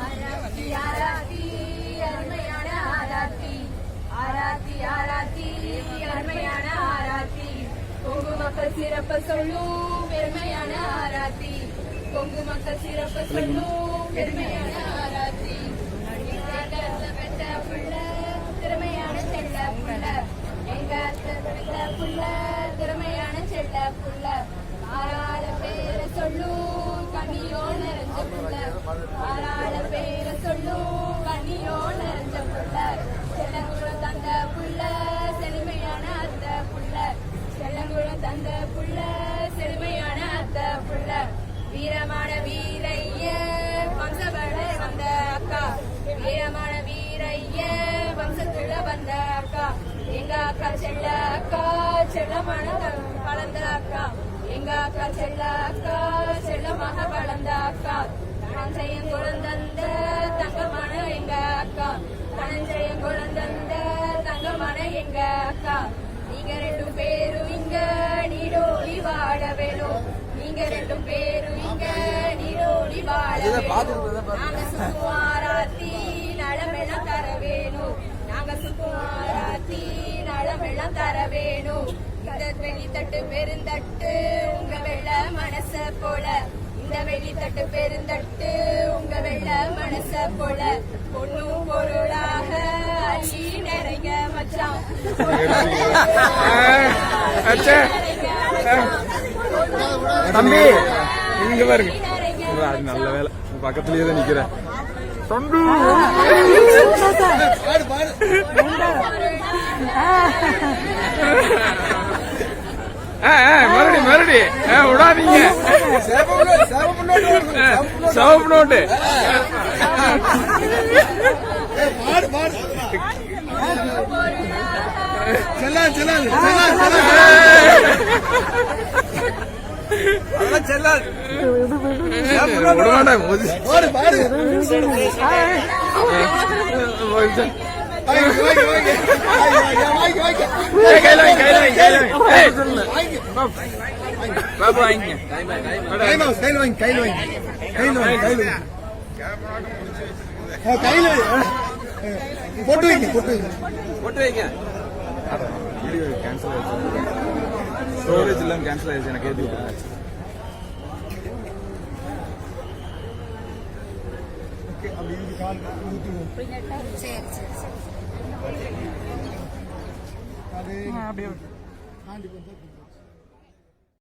ஆராத்தி ஆராத்தி சொல்லும் பெருமையான ஆராத்தி கொங்கு மக்கள் சிறப்பு சொல்லும் பெருமையான ஆராத்தி பெற்ற புள்ள திறமையான செல்ல புள்ள எங்க அத்தை பெற்ற புள்ள திறமையான செல்ல புள்ள ஆறாள பேர சொல்லும் கண்ணியோ நிறைஞ்ச புள்ள அக்கா செல்ல அக்கா செல்லமான வளர்ந்த அக்கா எங்க அக்கா செல்ல அக்கா செல்லமாக வளர்ந்த அக்கா தனஞ்சயம் குழந்தந்த தங்கமான எங்க அக்கா தனஞ்சயம் குழந்தந்த தங்கமான எங்க அக்கா நீங்க ரெண்டு பேரும் இங்க நீடோடி வாழ வேணும். நீங்க ரெண்டு பேரும் இங்க நீடோடி வாழ வேணும். நாங்க சுக்குமாராத்தி நலமெல்லாம் தர வேணும் நாங்க சுக்குமாராத்தி நலமெல்லாம் தர வேணும். இந்த வெளித்தட்டு பெருந்தட்டு உங்க வெள்ள மனச போல. இந்த வெளித்தட்டு பெருந்தட்டு உங்க வெள்ள மனச போல. பொண்ணு பொருளாக அள்ளி நிறைய மச்சான். அச்சே. தம்பி இங்க பாருங்க. நல்ல வேலை. பக்கத்துலயே தான் நிக்கிறேன். ஆ, விடாதீங்க சிவப்பு நோட்டு செல்லாது செல்லாது செல்லாது செல்லாது விட வாங்கி வாங்கி வாங்கி வாங்கி வாங்கி ஏய், வாங்கி, கையில வாங்கி, கையில போட்டு வைங்க போட்டு வைங்க போட்டு வைங்க வீடியோ கேன்சல் ஆயிடுச்சு ஸ்டோரேஜ் எல்லாம் கேன்சல் ஆயிடுச்சு எனக்கு ஏற்றி விட்டுருங்க அப்படி ਹਾਂ ਬੇਵਕੂਫ। ਹਾਂਜੀ ਬੰਦਾ